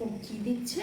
ও কি দিচ্ছে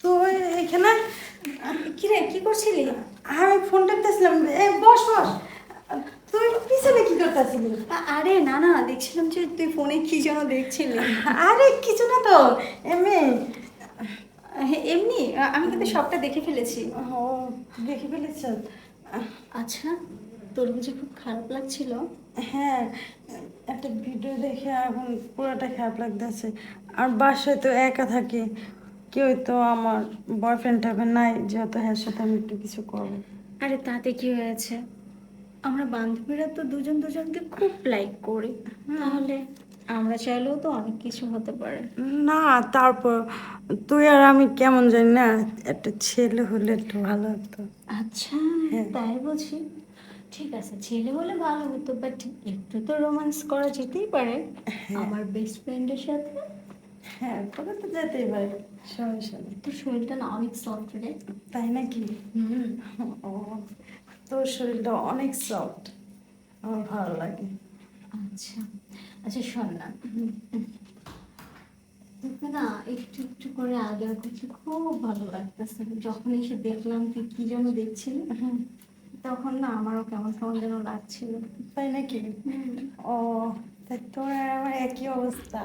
তো এখানে কিরে কি করছিলি? আমি ফোন টিপতেছিলাম এ বস বস। তুই পিছনে কি করতেছিলি? আরে না না দেখছিলাম যে তুই ফোনে কি যেন দেখছিলি। আরে কিছু না তো। এমনি। হ্যাঁ, এমনি? আমি কিন্তু সবটা দেখে ফেলেছি। ও দেখে ফেলেছ? আচ্ছা তোর বুঝে খুব খারাপ লাগছিল? হ্যাঁ একটা ভিডিও দেখে এখন পুরোটা খারাপ লাগতেছে। আর বাসায় তো একা থাকি। কেউ তো আমার বয়ফ্রেন্ড টাইপের নাই যেহেতু হ্যার সাথে আমি একটু কিছু করব। আরে তাতে কি হয়েছে? আমরা বান্ধবীরা তো দুজন দুজনকে খুব লাইক করি। তাহলে আমরা চাইলেও তো অনেক কিছু হতে পারে। না তারপর তুই আর আমি কেমন জানি না একটা ছেলে হলে একটু ভালো হতো। আচ্ছা হ্যাঁ। তাই বুঝি ঠিক আছে ছেলে হলে ভালো হতো বাট একটু তো রোমান্স করা যেতেই পারে। আমার বেস্ট ফ্রেন্ডের সাথে হ্যাঁ তোকে তো যেতেই পারে সমস্যা নেই তোর শরীরটা না অনেক সফট রে। তাই নাকি? হুম। ও তোর শরীরটা অনেক সফট আমার ভালো লাগে। আচ্ছা। আচ্ছা শোন না। তোকে না একটু একটু করে আগের করতে খুব ভালো লাগতেছে। যখন এসে দেখলাম তুই কি যেন দেখছিলি তখন না আমারও কেমন কেমন যেন লাগছিল। তাই নাকি? ও তোর আমার একই অবস্থা।